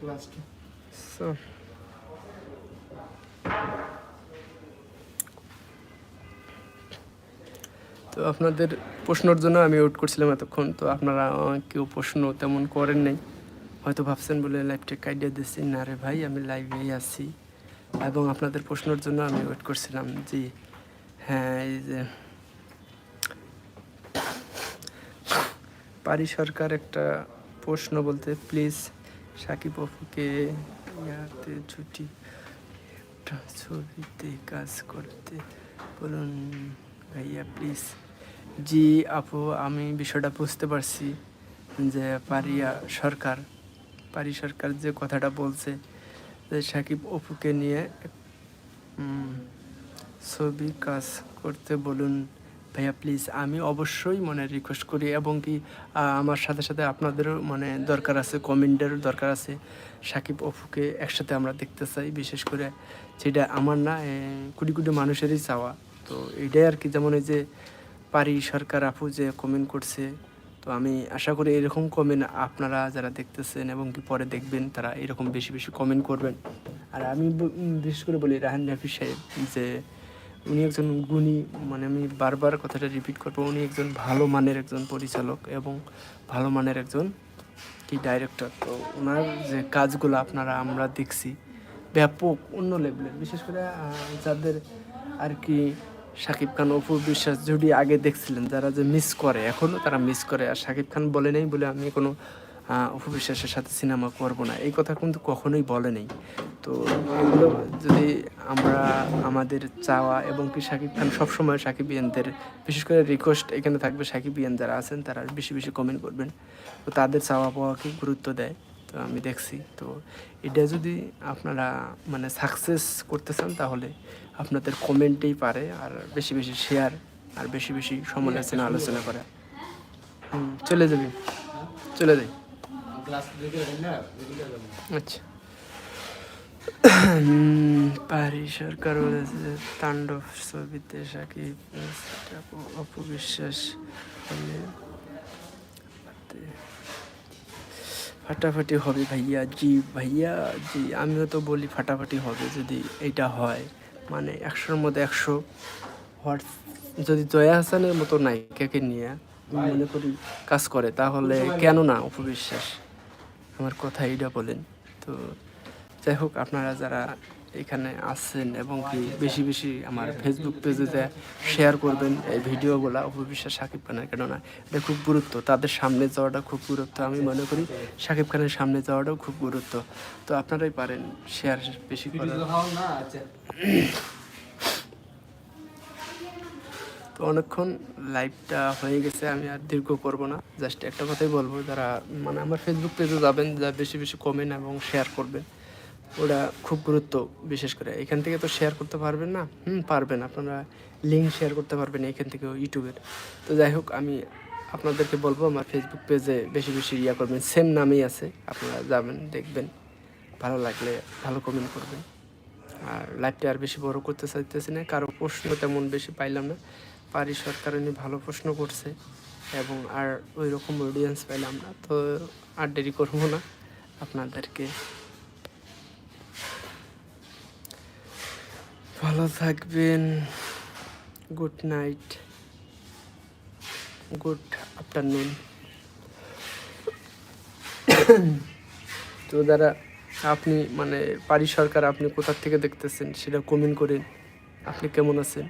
ক্লাসটা সো তো আপনাদের প্রশ্নর জন্য আমি ওয়েট করছিলাম এতক্ষণ, তো আপনারা কেউ প্রশ্ন তেমন করেন নাই। হয়তো ভাবছেন বলে লাইভটা কাইডিয়া দিচ্ছি না রে ভাই, আমি লাইভেই আছি। এবং আপনাদের প্রশ্নের জন্য আমি ওয়েট করছিলাম জি হ্যাঁ এই যে, পারি সরকার একটা প্রশ্ন বলতে প্লিজ সাকিব অপুকে ইয়াতে ছুটি একটা ছবিতে কাজ করতে। বলুন ভাইয়া প্লিজ জি আপু আমি বিষয়টা বুঝতে পারছি যে পারিয়া সরকার পারি সরকার যে কথাটা বলছে যে সাকিব অপুকে নিয়ে উম, ছবি কাজ করতে বলুন। ভাইয়া প্লিজ আমি অবশ্যই মানে রিকোয়েস্ট করি এবং কি আমার সাথে সাথে আপনাদেরও মানে দরকার আছে কমেন্টের দরকার আছে। সাকিব অফুকে একসাথে আমরা দেখতে চাই, বিশেষ করে যেটা আমার না কোটি কোটি মানুষেরই চাওয়া। তো এটাই আর কি, যেমন এই যে পারি সরকার আপু যে কমেন্ট করছে, তো আমি আশা করি এরকম কমেন্ট আপনারা যারা দেখতেছেন এবং কি পরে দেখবেন, তারা এরকম বেশি বেশি কমেন্ট করবেন। আর আমি বিশেষ করে বলি রাহান রাফি সাহেব, যে উনি একজন গুণী মানে আমি বারবার কথাটা রিপিট করব, উনি একজন ভালো মানের একজন পরিচালক এবং ভালো মানের একজন কি ডাইরেক্টর তো ওনার যে কাজগুলো আপনারা, আমরা দেখছি, ব্যাপক অন্য লেভেলের বিশেষ করে যাদের আর কি শাকিব খান অপু বিশ্বাস যদি আগে দেখছিলেন, যারা যে মিস করে এখনও তারা মিস করে। আর শাকিব খান বলে নেই বলে আমি কোনো অপু বিশ্বাসের সাথে সিনেমা করব না। এই কথা কিন্তু কখনোই বলে নেই। তো এগুলো যদি আমরা আমাদের চাওয়া এবং কি শাকিব খান সবসময় সাকিব ইয়ানদের বিশেষ করে রিকোয়েস্ট এখানে থাকবে সাকিব ইয়ান যারা আছেন তারা বেশি বেশি কমেন্ট করবেন। তো তাদের চাওয়া পাওয়াকে গুরুত্ব দেয়। তো আমি দেখছি। তো এটা যদি আপনারা মানে সাকসেস করতে চান তাহলে আপনাদের কমেন্টেই পারে আর বেশি বেশি শেয়ার আর বেশি বেশি সমালোচনা আলোচনা করা। হুম, চলে যাবি। চলে যাই। আচ্ছা। পারি সরকার বলেছে তাণ্ডব ছবিতে সাকিব অপবিশ্বাস ফাটাফাটি হবে ভাইয়া জি ভাইয়া জি। আমিও তো বলি ফাটাফাটি হবে যদি এটা হয়। মানে একশোর মধ্যে একশো হোয়াটস যদি জয়া হাসানের মতো নায়িকাকে নিয়ে মনে করি কাজ করে তাহলে কেন না অপবিশ্বাস? আমার কথা এইটা বলেন। তো যাই হোক, আপনারা যারা এখানে আসছেন এবং কি বেশি বেশি আমার ফেসবুক পেজে শেয়ার করবেন, এই ভিডিওগুলো অপবিশ্বাস সাকিব খানের, কেননা এটা খুব গুরুত্ব। তাদের সামনে যাওয়াটা খুব গুরুত্ব, আমি মনে করি সাকিব খানের সামনে যাওয়াটাও খুব গুরুত্ব। তো আপনারাই পারেন শেয়ার বেশি করার। তো অনেকক্ষণ লাইভটা হয়ে গেছে, আমি আর দীর্ঘ করব না। জাস্ট একটা কথাই বলব, যারা মানে আমার ফেসবুক পেজে যাবেন, যা বেশি বেশি কমেন্ট এবং শেয়ার করবেন ওটা খুব গুরুত্ব বিশেষ করে। এখান থেকে তো শেয়ার করতে পারবেন না? হুম, পারবেন। আপনারা লিঙ্ক শেয়ার করতে পারবেন এখান থেকে ইউটিউবের তো যাই হোক, আমি আপনাদেরকে বলব, আমার ফেসবুক পেজে বেশি বেশি ইয়া করবেন। সেম নামেই আছে, আপনারা যাবেন, দেখবেন। ভালো লাগলে ভালো কমেন্ট করবেন। আর লাইভটা আর বেশি বড় করতে চাইতেছি না, কারও প্রশ্ন তেমন বেশি পাইলাম না। পারি সরকার উনি ভালো প্রশ্ন করছে এবং আর ওই রকম অডিয়েন্স পাইলাম না, তো আর দেরি করব না। আপনাদেরকে ভালো থাকবেন। Good night. Good afternoon. তো যারা আপনি মানে পারি সরকার আপনি কোথা থেকে দেখতেছেন সেটা কমেন্ট করেন। আপনি কেমন আছেন?